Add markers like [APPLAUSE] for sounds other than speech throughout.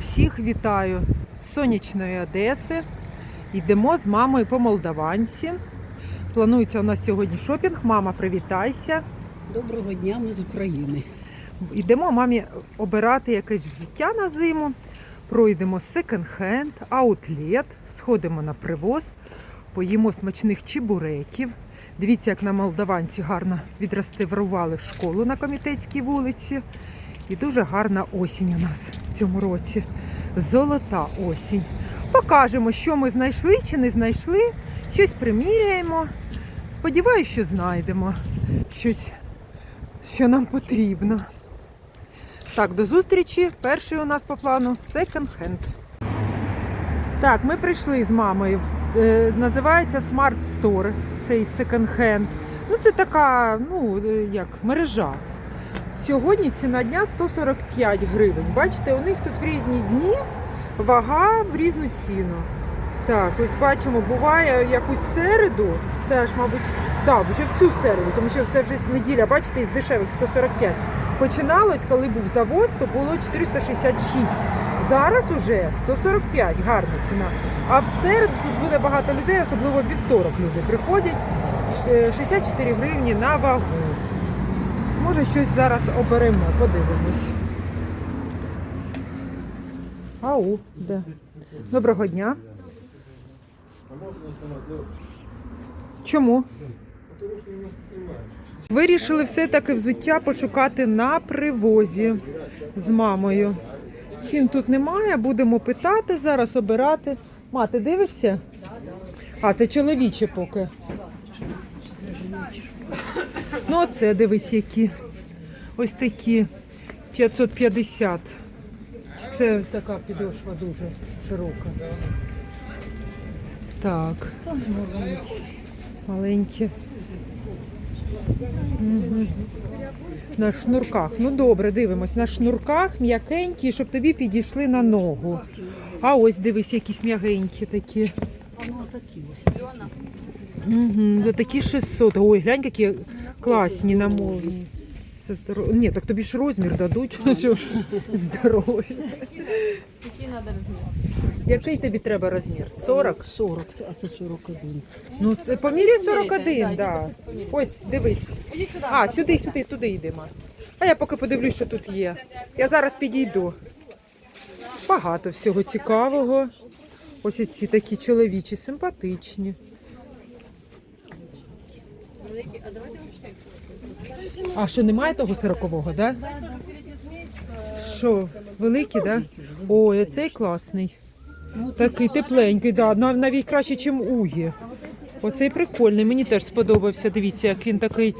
Всіх вітаю з сонячної Одеси. Йдемо з мамою по Молдаванці. Планується у нас сьогодні шопінг. Мама, привітайся. Доброго дня, ми з України. Йдемо мамі обирати якесь взуття на зиму. Пройдемо секонд-хенд, аутлет, сходимо на привоз, поїмо смачних чебуреків. Дивіться, як на молдаванці гарно відреставрували школу на комітетській вулиці. І дуже гарна осінь у нас в цьому році. Золота осінь. Покажемо, що ми знайшли чи не знайшли. Щось приміряємо. Сподіваюсь, що знайдемо щось, що нам потрібно. Так, до зустрічі. Перший у нас по плану секонд-хенд. Так, ми прийшли з мамою. е, Називається Smart Store, цей секонд-хенд. Ну, це така, ну, е, як мережа. Сьогодні ціна дня 145 гривень. Бачите, у них тут в різні дні вага в різну ціну. Так, ось бачимо, буває якусь середу, це аж, мабуть, да, вже в цю середу, тому що це вже неділя, бачите, із дешевих 145. Починалось, коли був завоз, то було 466. Зараз уже 145, гарна ціна. А в середу тут буде багато людей, особливо вівторок люди приходять. 64 гривні на вагу. Може, щось зараз оберемо, подивимось. Ау, де? Доброго дня. Чому? Вирішили все-таки взуття пошукати на привозі з мамою. Цін тут немає, будемо питати зараз, обирати. Ма, ти дивишся? А, це чоловічі поки. Ну, оце дивись, які. Ось такі 550. Це така підошва дуже широка. Так. Маленькі. Мгм. На шнурках. Ну добре, дивимось. На шнурках м'якенькі, щоб тобі підійшли на ногу. А ось дивись, якісь м'ягенькі такі. Такі ось. Угу, за такі 600. Ой, глянь, які класні намовні. Це здорово. Ні, так тобі ж розмір дадуть. Що ж, Який треба розмір? Який тобі треба розмір? 40? 40, а це 41. Ну, поміряй 41, Поміряйте, да. да. Ось, дивись. А, сюди, сюди, туди йдемо. А я поки подивлюсь, що тут є. Я зараз підійду. Багато всього цікавого. Ось ці такі чоловічі, симпатичні. А давайте взагалі. А що немає того сорокового, да? Що, великий, да? Ой, цей класний. Такий тепленький, да. нав- навіть краще, ніж угі. Оцей прикольний, мені теж сподобався. Дивіться, як він такий.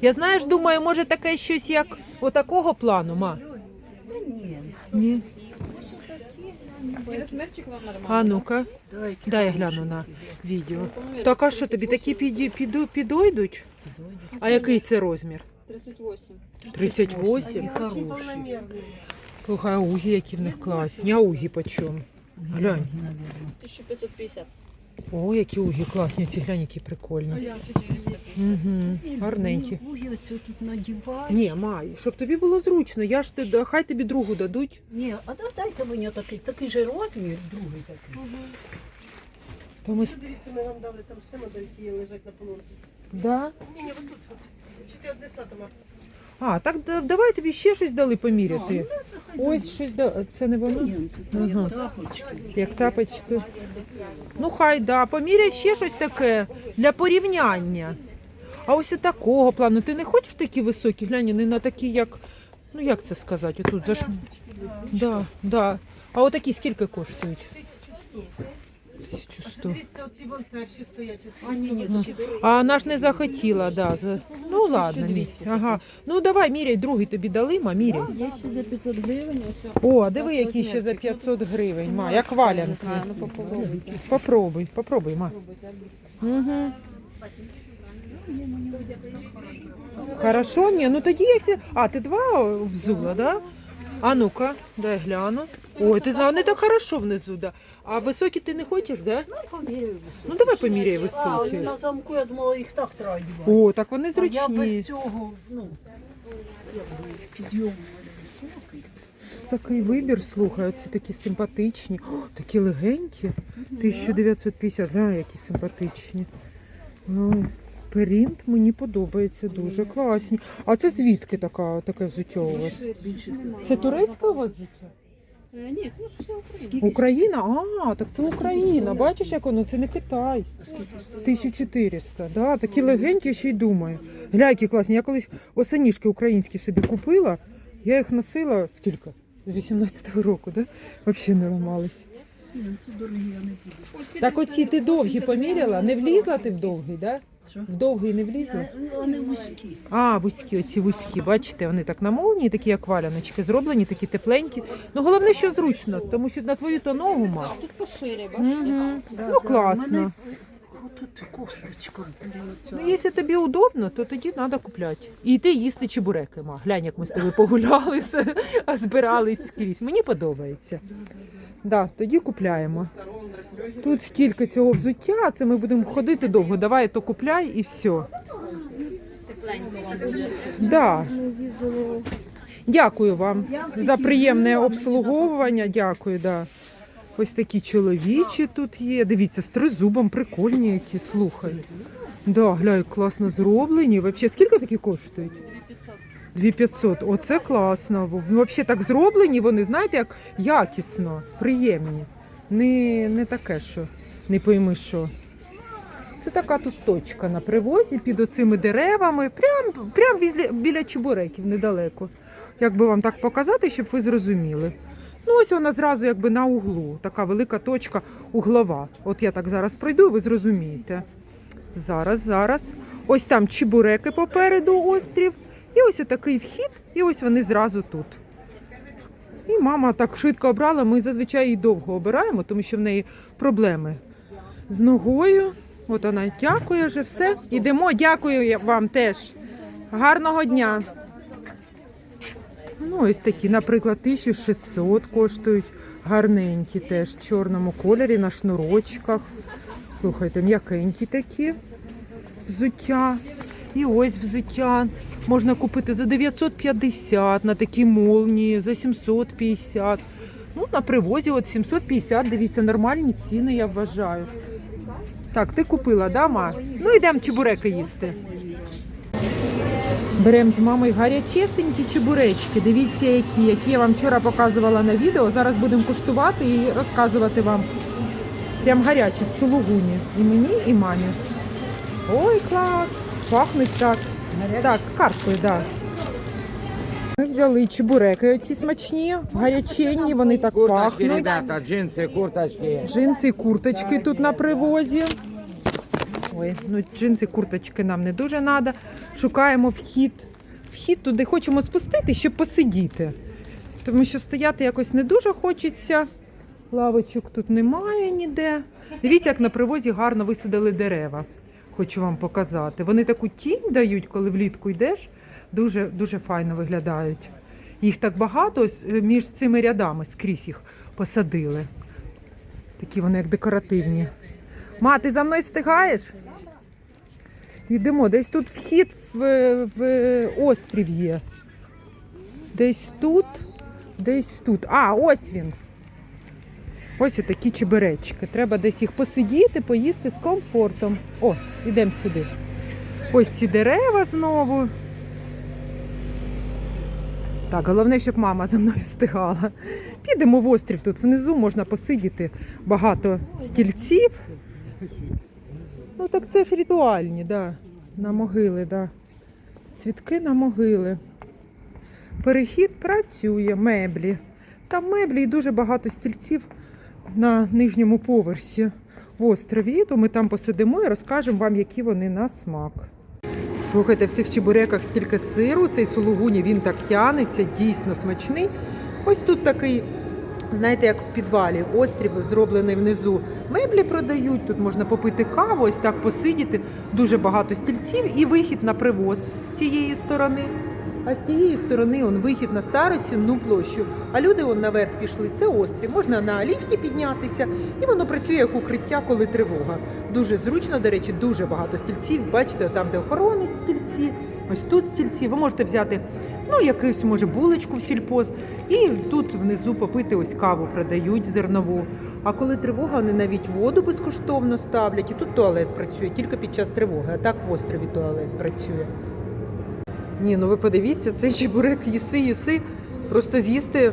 Я знаєш, думаю, може таке щось як отакого плану, ма? Ні. І розмірчик вам нормальний. А ну-ка, дай я гляну на відео. Так, а що тобі такі піді, піду, підойдуть? А який це розмір? 38. 38? Хороший. Слухай, а угі, які в них класні. А угі по чому? Глянь. 1550. О, які угі класні, ці глянь, які прикольні. Угу, гарненькі. Ой, оце тут надівають. Ні, май, щоб тобі було зручно, я ж ти, хай тобі другу дадуть. Ні, а да- дайте мені такий, такий же розмір, другий такий. То ми... с- Дивіться, ми вам дали там ще модель, які лежать на полонці. Да? Ні, ні, от тут. от. Чи ти однесла Тамар? А, так да- давай тобі ще щось дали поміряти. Ось щось да... це не воно? Ага. Як тапочки. Ну хай да, поміряй ще щось таке для порівняння. А ось і такого плану. Ти не хочеш такі високі? Глянь, не на такі, як. Ну як це сказати? Тут заш... да, да. А отакі скільки коштують? 1100. Дивіться, оці вон перші стоять. А, ні, ні, Ну. А вона ж не захотіла, да. за- Ну ладно. мі- Ага. Ну давай, міряй, другий тобі дали, ма, міряй. Є ще за 500 гривень. Ось. О, а диви, Ось які ще за розмірчик. 500 гривень, ма, Ну, як я не валянки. знаю, Ну, попробуйте. Попробуй, попробуй, ма. Попробуйте. Угу. Хорошо, ні, ну тоді якщо... А, ти два взула, да? А ну-ка, дай гляну. Ой, ти знав, вони так хорошо внизу, да. А високі ти не хочеш, да? Ну, поміряю високо. Ну давай поміряй А, високі. на замку, я думала, їх так треба одягати. О, так вони А я зручні. без цього, ну, якби підйом високий. Такий вибір, слухай, оці такі симпатичні. О, такі легенькі. 1950, гля, які симпатичні. Ой, Перінт мені подобається дуже класні. А це звідки така, таке взуття у вас? Це турецьке у вас взуття? Е, Ні, це ну, що Україна. Україна? А, так це Україна. Бачиш, як воно? Це не Китай. А 1400, да, такі легенькі, ще й думаю. Гля, які класні. Я колись осаніжки українські собі купила, я їх носила скільки? З 18-го року, да? Взагалі не ламались. Буду. Так оці ти довгі поміряла? Не влізла ти в довгий, да? В довгий не влізла? Е, Вони вузькі. А, вузькі, оці вузькі, бачите, вони так на молнії, такі як валяночки, зроблені, такі тепленькі. Ну головне, що зручно, тому що на твою то ногу ма. Тут пошире, бачите? Угу. Ну класно. Отут косточка. Ну, якщо тобі удобно, то тоді треба купляти. І йти їсти чебуреки, ма. Глянь, як ми з тобою погуляли, все, [LAUGHS] а збирались скрізь. Мені подобається. Да, тоді купляємо. Тут скільки цього взуття, це ми будемо ходити довго. Давай то купляй і все. Да. Дякую вам за приємне обслуговування. Дякую, да. Ось такі чоловічі тут є. Дивіться, з тризубом прикольні які, слухай. Да, глянь, класно зроблені. Вообще, скільки такі коштують? 2500. Оце класно. Ну, Взагалі так зроблені вони, знаєте, як якісно, приємні. Не, не таке, що не пойми що. Це така тут точка на привозі під оцими деревами, прям, прям біля чебуреків недалеко. Як би вам так показати, щоб ви зрозуміли. Ну, ось вона зразу якби на углу. Така велика точка углова. От я так зараз пройду, ви зрозумієте. Зараз, зараз. Ось там чебуреки попереду острів. І ось такий вхід, і ось вони зразу тут. І мама так швидко обрала. Ми зазвичай її довго обираємо, тому що в неї проблеми з ногою. От вона дякує вже все. Ідемо, дякую вам теж. Гарного дня. Ну, ось такі, наприклад, 1600 коштують. Гарненькі теж в чорному кольорі на шнурочках. Слухайте, м'якенькі такі взуття. І ось взуття можна купити за 950 на такі молнії, за 750. Ну, на привозі от 750, дивіться, нормальні ціни, я вважаю. Так, ти купила, да, ма? Ну, йдемо чебуреки їсти. Беремо з мамою гарячесенькі чебуречки. Дивіться, які, які я вам вчора показувала на відео. Зараз будемо куштувати і розказувати вам. Прям гарячі з сулугуні. І мені, і мамі. Ой, клас! Пахнуть так. Так, карткою, так. Да. Ми взяли чебуреки оці смачні, гаряченні, вони так Курточки, пахнуть. ребята, джинсы, курточки. Джинси курточки тут на привозі. Ой, ну джинси, курточки нам не дуже треба. Шукаємо вхід. Вхід туди хочемо спустити, щоб посидіти. Тому що стояти якось не дуже хочеться. Лавочок тут немає ніде. Дивіться, як на привозі гарно висадили дерева. Хочу вам показати. Вони таку тінь дають, коли влітку йдеш. Дуже, дуже файно виглядають. Їх так багато ось, е, між цими рядами скрізь їх посадили. Такі вони як декоративні. Ма, ти за мною встигаєш? Йдемо, десь тут вхід в, в острів є. Десь тут, десь тут. А, ось він. Ось такі чеберечки. Треба десь їх посидіти, поїсти з комфортом. О, йдемо сюди. Ось ці дерева знову. Так, головне, щоб мама за мною встигала. Підемо в острів, тут внизу можна посидіти багато стільців. Ну так це ж ритуальні, да. на могили, да. Цвітки на могили. Перехід працює, меблі. Там меблі і дуже багато стільців на нижньому поверсі в острові. То ми там посидимо і розкажемо вам, які вони на смак. Слухайте, в цих чебуреках стільки сиру, цей сулугуні, він так тянеться, дійсно смачний. Ось тут такий, знаєте, як в підвалі, острів зроблений внизу. Меблі продають, тут можна попити каву, ось так посидіти. Дуже багато стільців і вихід на привоз з цієї сторони. А з тієї сторони он вихід на стару сінну площу. А люди он наверх пішли. Це острів. Можна на ліфті піднятися, і воно працює як укриття, коли тривога. Дуже зручно, до речі, дуже багато стільців. Бачите, там, де охоронець стільці, ось тут стільці. Ви можете взяти ну, якусь, може, булочку в сільпоз. І тут внизу попити ось каву продають зернову. А коли тривога, вони навіть воду безкоштовно ставлять. І тут туалет працює тільки під час тривоги, а так в острові туалет працює. Ні, ну ви подивіться, цей чебурек їси, їси. Просто з'їсти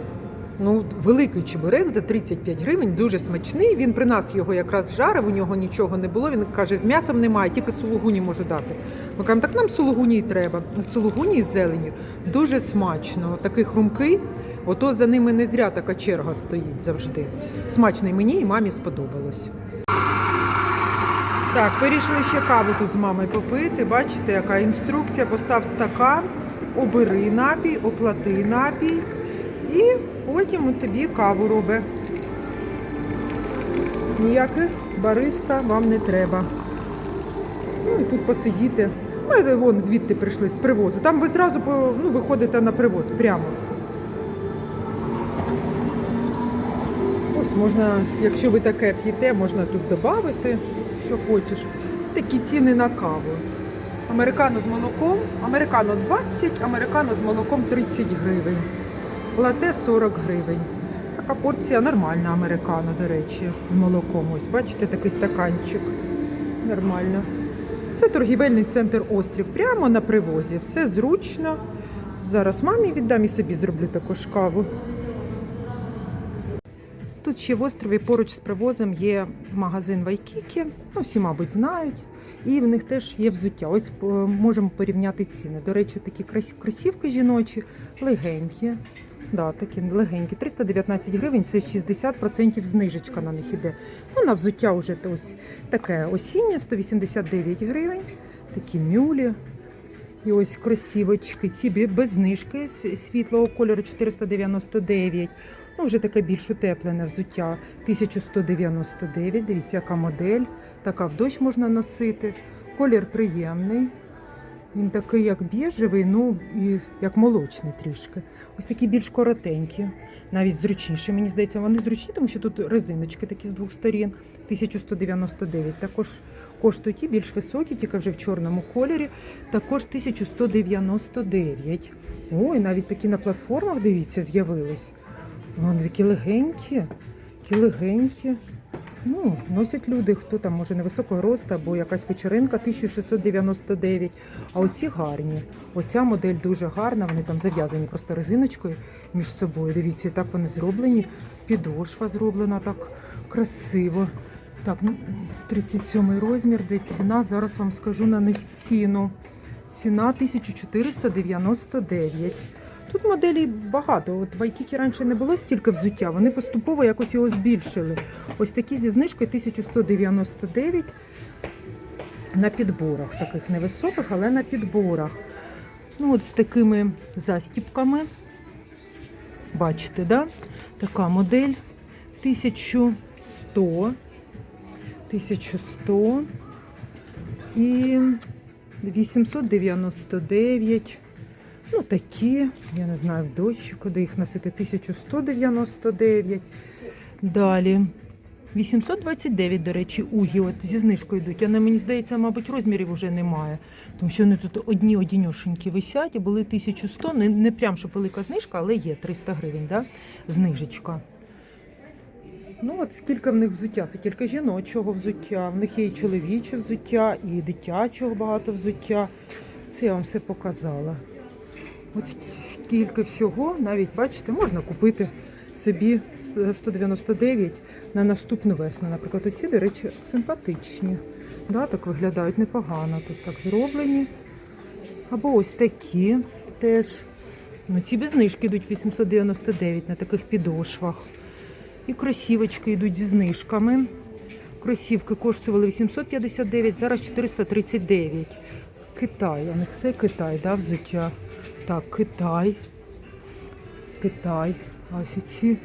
ну, великий чебурек за 35 гривень, дуже смачний. Він при нас його якраз жарив, у нього нічого не було. Він каже, з м'ясом немає, тільки сулугуні можу дати. Ми кажемо, так нам сулугуні й треба. Сулугуні з зеленю дуже смачно. Такий хрумкий. Ото за ними не зря така черга стоїть завжди. Смачно і мені, і мамі сподобалось. Так, вирішили ще каву тут з мамою попити. Бачите, яка інструкція. Постав стакан, обери напій, оплати напій. І потім от тобі каву робить. Ніяких бариста вам не треба. Ну і тут посидіти. Ми вон звідти прийшли з привозу. Там ви зразу ну, виходите на привоз прямо. Ось можна, якщо ви таке п'єте, можна тут додати, що хочеш. Такі ціни на каву. Американо з молоком, американо 20, американо з молоком 30 гривень. Лате 40 гривень. Така порція нормальна американо, до речі, з молоком. Ось, бачите, такий стаканчик. Нормально. Це торгівельний центр острів, прямо на привозі. Все зручно. Зараз мамі віддам і собі зроблю також каву. Тут ще в острові поруч з привозом є магазин Вайкікі. Ну, всі, мабуть, знають. І в них теж є взуття. Ось е, можемо порівняти ціни. До речі, такі кросівки жіночі, легенькі. Да, такі легенькі. 319 гривень, це 60% знижечка на них іде. Ну, на взуття вже ось таке осіннє, 189 гривень. Такі мюлі. І ось кросівочки, ці без знижки світлого кольору 499. Ну, вже таке більш утеплене взуття 1199. Дивіться, яка модель. Така в дощ можна носити. Колір приємний. Він такий, як біжевий, ну і як молочний трішки. Ось такі більш коротенькі, навіть зручніші. Мені здається, вони зручні, тому що тут резиночки такі з двох сторін. 1199. Також коштують і більш високі, тільки вже в чорному кольорі. Також 1199. Ой, навіть такі на платформах, дивіться, з'явились. Вони такі легенькі, такі легенькі. Ну, носять люди, хто там може невисокого росту або якась вечеринка 1699. А оці гарні. Оця модель дуже гарна, вони там зав'язані просто резиночкою між собою. Дивіться, так вони зроблені. Підошва зроблена так красиво. Так, ну, з 37 розмір, де ціна. Зараз вам скажу на них ціну. Ціна 1499. Тут моделей багато. От в Айкікі раніше не було стільки взуття, вони поступово якось його збільшили. Ось такі зі знижкою 1199 на підборах, таких невисоких, але на підборах. Ну, от з такими застіпками. Бачите, да? Така модель 1100. 1100 і 899. Ну, такі, я не знаю, в дощ, куди їх носити, 1199. Далі. 829, до речі, угі от зі знижкою йдуть. Але мені здається, мабуть, розмірів вже немає. Тому що вони тут одні одіньошенькі висять і були 1100. Не, не прям, щоб велика знижка, але є 300 гривень, да? знижечка. Ну, от скільки в них взуття? Це тільки жіночого взуття. В них є і чоловіче взуття, і дитячого багато взуття. Це я вам все показала. От скільки всього, навіть бачите, можна купити собі 199 на наступну весну. Наприклад, оці, до речі, симпатичні. Да, так виглядають непогано. Тут так зроблені. Або ось такі теж. Ну, ці без знижки йдуть 899 на таких підошвах. І кросівочки йдуть зі знижками. Кросівки коштували 859, зараз 439. Китай, а не це Китай, да, взуття. Так, Китай. Китай. Ось ці.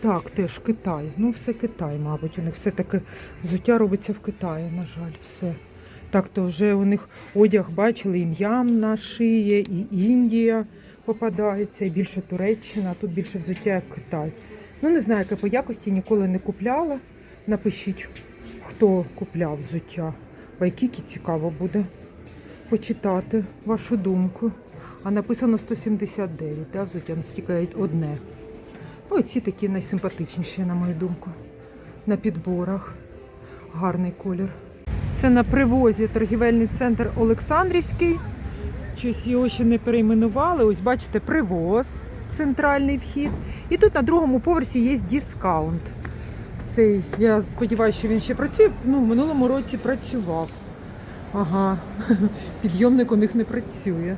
Так, теж Китай. Ну, все Китай, мабуть. У них все таке взуття робиться в Китаї, на жаль, все. Так то вже у них одяг бачили, і м'ямна шиє, і Індія попадається, і більше Туреччина, а тут більше взуття як Китай. Ну не знаю, яке по якості ніколи не купляла. Напишіть, хто купляв взуття. Вайкікі цікаво буде почитати вашу думку. А написано 179, да, взуття, настільки одне. Ну, ці такі найсимпатичніші, на мою думку. На підборах. Гарний колір. Це на привозі торгівельний центр Олександрівський. Щось його ще не перейменували. Ось бачите, привоз, центральний вхід. І тут на другому поверсі є дискаунт. Цей, я сподіваюся, що він ще працює. Ну, в минулому році працював. Ага, [LAUGHS] підйомник у них не працює.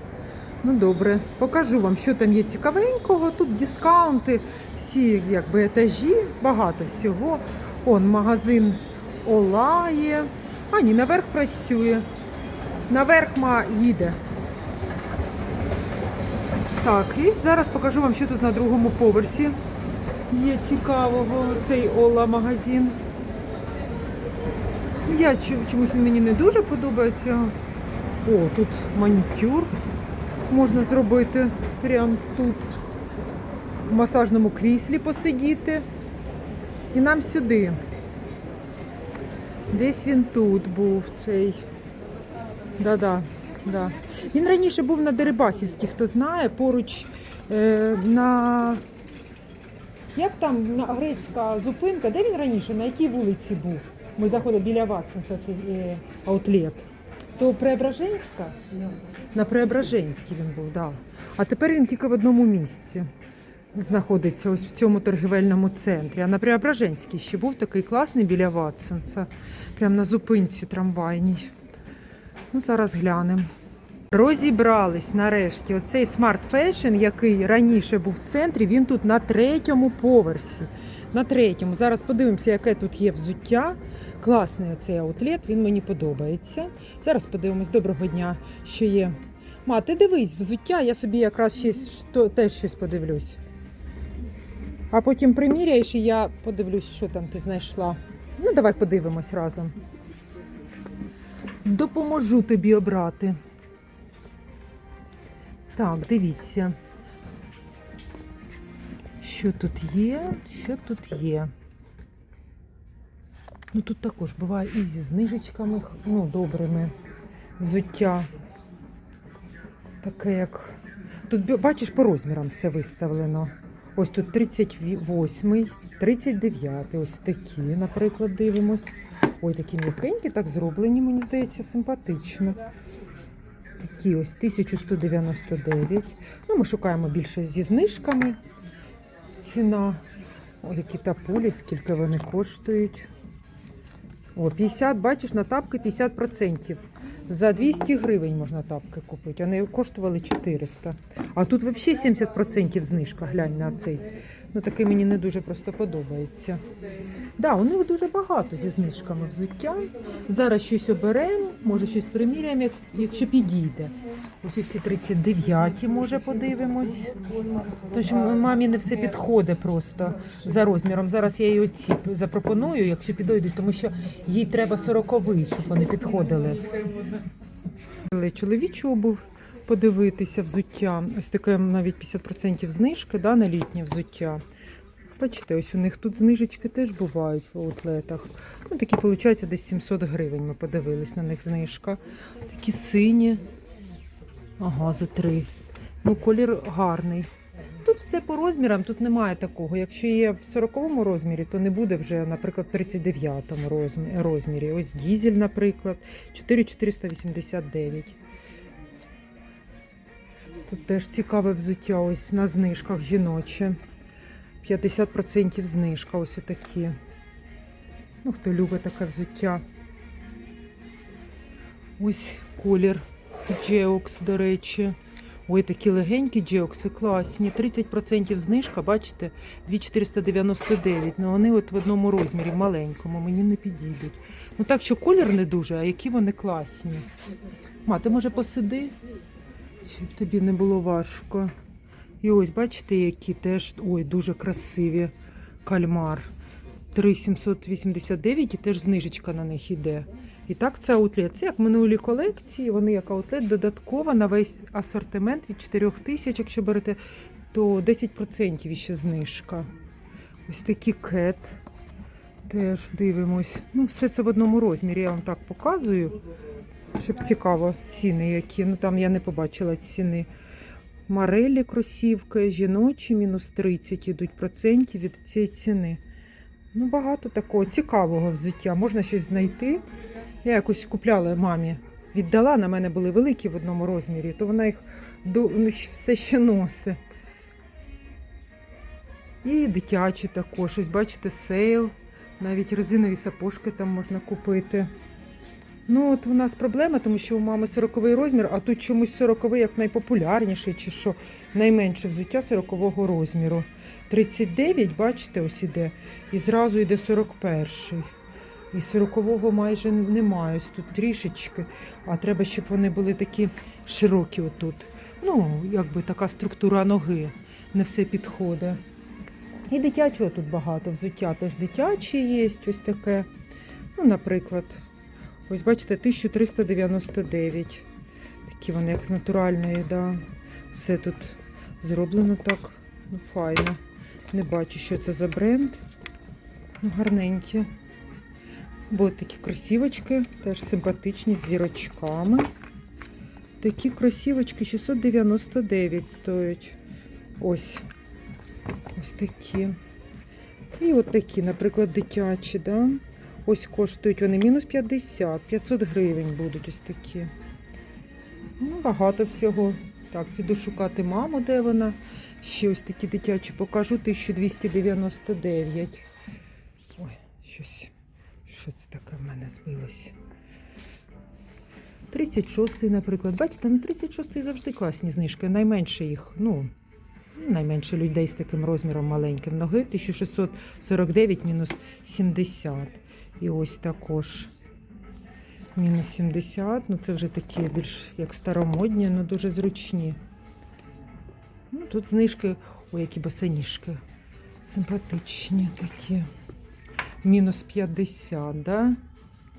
Ну добре, покажу вам, що там є цікавенького. Тут дискаунти, всі якби етажі, багато всього. Он магазин Ола є. А, ні, наверх працює. Наверх ма їде. Так, і зараз покажу вам, що тут на другому поверсі є цікавого. Цей Ола магазин. Я чомусь він мені не дуже подобається. О, тут манікюр можна зробити прямо тут. В масажному кріслі посидіти. І нам сюди. Десь він тут був цей. Да-да, да. Він раніше був на Дерибасівській, хто знає, поруч е, на. Як там на грецька зупинка? Де він раніше? На якій вулиці був? Ми заходили біля Ватсенса, цей е, аутлет. То Преображенська? На Преображенській він був, так. Да. А тепер він тільки в одному місці знаходиться ось в цьому торгівельному центрі. А на Преображенській ще був такий класний біля Ватсенса, прямо на зупинці трамвайній. Ну, зараз глянемо. Розібрались нарешті. Оцей Smart Fashion, який раніше був в центрі, він тут на третьому поверсі. На третьому. Зараз подивимося, яке тут є взуття. Класний оцей аутлет, він мені подобається. Зараз подивимось, доброго дня, що є. Ма, ти дивись, взуття, я собі якраз ще що- теж щось подивлюсь. А потім приміряєш і я подивлюсь, що там ти знайшла. Ну, давай подивимось разом. Допоможу тобі обрати. Так, дивіться. Що тут є? Що тут є? Ну тут також буває і зі знижечками, ну, добрими. Взуття. Таке як. Тут бачиш, по розмірам все виставлено. Ось тут 38, 39, ось такі, наприклад, дивимось. Ой, такі м'якенькі, так зроблені, мені здається, симпатично. Такі ось 1199. Ну, ми шукаємо більше зі знижками. Ціна. О, які тапулі, скільки вони коштують. О, 50, бачиш, на тапки 50%. За 200 гривень можна тапки купити. Вони коштували 400. А тут взагалі 70% знижка. Глянь на цей. Ну такий мені не дуже просто подобається. Да, у них дуже багато зі знижками взуття. Зараз щось оберемо, може щось приміряємо, як- якщо підійде. Ось ці 39-ті, може подивимось. Тож мамі не все підходить просто за розміром. Зараз я їй оці запропоную, якщо підійдуть, тому що їй треба 40 щоб вони підходили. Чоловічу обув подивитися взуття. Ось таке навіть 50% знижки да, на літнє взуття. Бачите, ось у них тут знижечки теж бувають в аутлетах. Ну, такі, виходить, десь 700 гривень. Ми подивились на них знижка. Такі сині. Ага, за три. Ну, колір гарний. Тут все по розмірам, тут немає такого. Якщо є в 40-му розмірі, то не буде вже, наприклад, в 39 розмі- розмірі. Ось дізель, наприклад, 4489. Тут теж цікаве взуття ось на знижках жіноче. 50% знижка, ось отакі. Ну, хто любить таке взуття. Ось колір Джеокс, до речі. Ой, такі легенькі джеокси, класні. 30% знижка, бачите, 2499. Ну вони от в одному розмірі, в маленькому, мені не підійдуть. Ну так що колір не дуже, а які вони класні. Ма, ти може посиди, щоб тобі не було важко. І ось, бачите, які теж ой, дуже красиві кальмар. 3789 і теж знижечка на них іде. І так, це аутлет. Це як минулі колекції, вони як аутлет додатково на весь асортимент від 4 тисяч, якщо берете, то 10% ще знижка. Ось такі кет. Теж дивимось. Ну, все це в одному розмірі, я вам так показую, щоб цікаво ціни які. Ну там я не побачила ціни. Марелі кросівки, жіночі, мінус 30 ідуть процентів від цієї ціни. Ну, багато такого цікавого взуття. Можна щось знайти. Я якось купляла мамі, віддала, на мене були великі в одному розмірі, то вона їх ну, все ще носить. І дитячі також. Ось бачите, сейл. Навіть резинові сапожки там можна купити. Ну, от у нас проблема, тому що у мами 40 розмір, а тут чомусь 40 як найпопулярніший, чи що найменше взуття 40 розміру. 39, бачите, ось іде, і зразу йде 41. І 40-го майже немає, ось тут трішечки, а треба, щоб вони були такі широкі отут. Ну, якби така структура ноги, не все підходить. І дитячого тут багато, взуття теж дитячі є, ось таке. Ну, наприклад, ось бачите, 1399. Такі вони, як з натуральної, да. Все тут зроблено так. Ну, файно. Не бачу, що це за бренд. Ну, гарненькі. Бо такі кросівочки, теж симпатичні з зірочками. Такі кросівочки 699 стоять. Ось. Ось такі. І от такі, наприклад, дитячі, да? Ось коштують вони мінус 50, 500 гривень будуть ось такі. Ну, багато всього. Так, піду шукати маму, де вона. Ще ось такі дитячі покажу, 1299. Ой, щось. Що це таке в мене збилося? 36-й, наприклад. Бачите, на 36-й завжди класні знижки. Найменше їх, ну, найменше людей з таким розміром маленьким ноги. 1649 мінус 70. І ось також. Мінус 70. Ну, це вже такі більш як старомодні, але дуже зручні. Ну, тут знижки, ой, які босоніжки. Симпатичні такі. Мінус 50, да?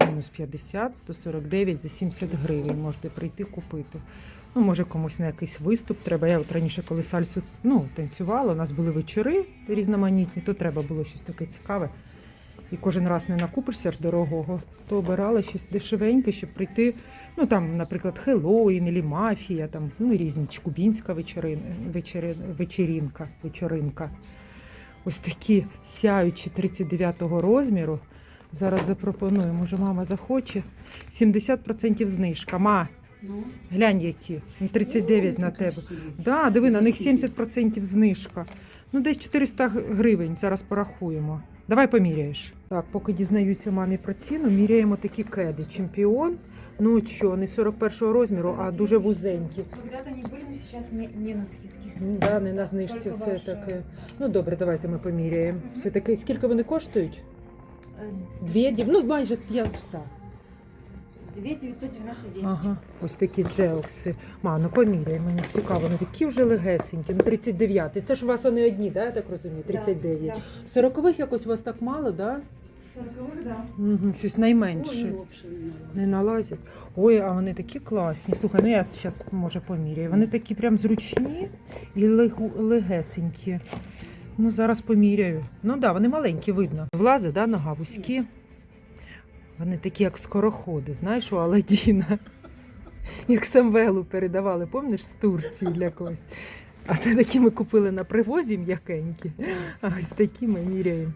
Мінус 50, 149 за 70 гривень можете прийти купити. Ну, може, комусь на якийсь виступ треба. Я от раніше, коли сальсу ну, танцювала, у нас були вечори різноманітні, то треба було щось таке цікаве. І кожен раз не накупишся ж дорогого, то обирала щось дешевеньке, щоб прийти. Ну там, наприклад, Хеллоуін або мафія, там ну різні чи кубінська вечерин, вечери, вечерінка, вечоринка. Ось такі сяючі 39-го розміру. Зараз запропоную, може мама захоче. 70% знижка. Ма, Ну, глянь які. Ну, 39 на тебе. Да, диви, на них 70% знижка. Ну, десь 400 гривень, зараз порахуємо. Давай поміряєш. Так, поки дізнаються мамі про ціну, міряємо такі кеди. Чемпіон. Ну що, не 41 розміру, а дуже вузенькі. Когда-то не были, но сейчас не, не на скидке. Да, не на знижці Тільки все ваша. таке. Ну добре, давайте ми поміряємо. Все таке, скільки вони коштують? Э, Дві дів, ну майже я встав. 2999. Ага, ось такі джеокси. Ма, ну поміряй, мені цікаво, вони такі вже легесенькі. Ну 39. Це ж у вас вони одні, да, я так розумію? 39. Да, да. 40-х якось у вас так мало, да? 40 да. Угу, щось найменше. Ой, взагалі не налазять. Ой, а вони такі класні. Слухай, ну я зараз може поміряю. Вони такі прям зручні і легесенькі. Ну, зараз поміряю. Ну так, да, вони маленькі, видно. Влази, да, нога вузькі. Вони такі, як скороходи, знаєш, у Аладдіна. Як Самвелу передавали, пам'ятаєш, з Турції для когось. А це такі ми купили на привозі м'якенькі. А ось такі ми міряємо.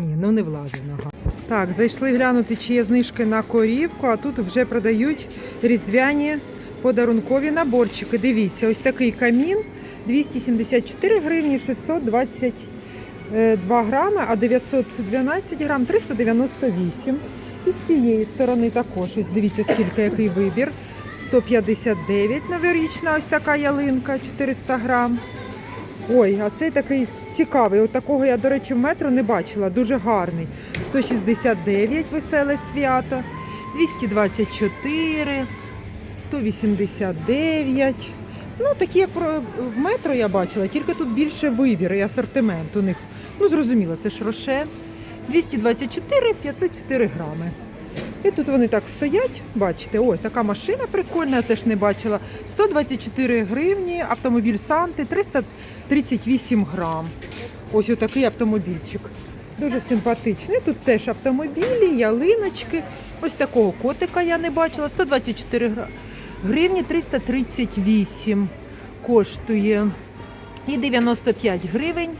Ні, ну не влазить нога. Так, зайшли глянути, чи є знижки на корівку, а тут вже продають різдвяні подарункові наборчики. Дивіться, ось такий камін 274 гривні 622 грами, а 912 грам 398. І з цієї сторони також, ось дивіться, скільки який вибір. 159 новорічна ось така ялинка, 400 грам. Ой, а цей такий цікавий. От такого я, до речі, в метро не бачила. Дуже гарний. 169 веселе свято, 224, 189. Ну, такі, як в метро я бачила, тільки тут більше вибір і асортимент у них. Ну, зрозуміло, це ж рошен. 224, 504 грами. І тут вони так стоять, бачите, ой, така машина прикольна, я теж не бачила. 124 гривні, автомобіль Санти, 338 грам. Ось отакий автомобільчик. Дуже симпатичний. Тут теж автомобілі, ялиночки. Ось такого котика я не бачила. 124 гривні, 338 коштує. І 95 гривень.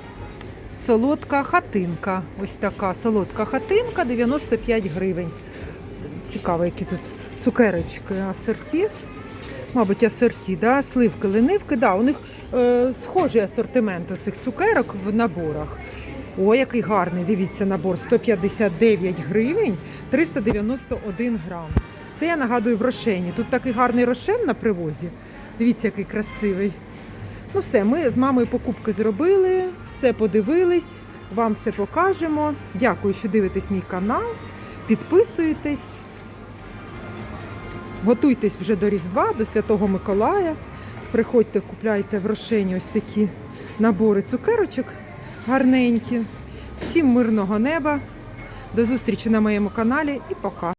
Солодка хатинка. Ось така солодка хатинка, 95 гривень. Цікаво, які тут цукерочки асорті. Мабуть, асорті, да? сливки, ленивки. Да, у них е, схожий асортимент цих цукерок в наборах. О, який гарний, дивіться, набор 159 гривень, 391 грам. Це я нагадую в рошені. Тут такий гарний рошен на привозі. Дивіться, який красивий. Ну все, ми з мамою покупки зробили, все подивились, вам все покажемо. Дякую, що дивитесь мій канал. Підписуйтесь. Готуйтесь вже до Різдва, до Святого Миколая. Приходьте, купляйте в Рошені ось такі набори цукерочок гарненькі. Всім мирного неба. До зустрічі на моєму каналі і пока.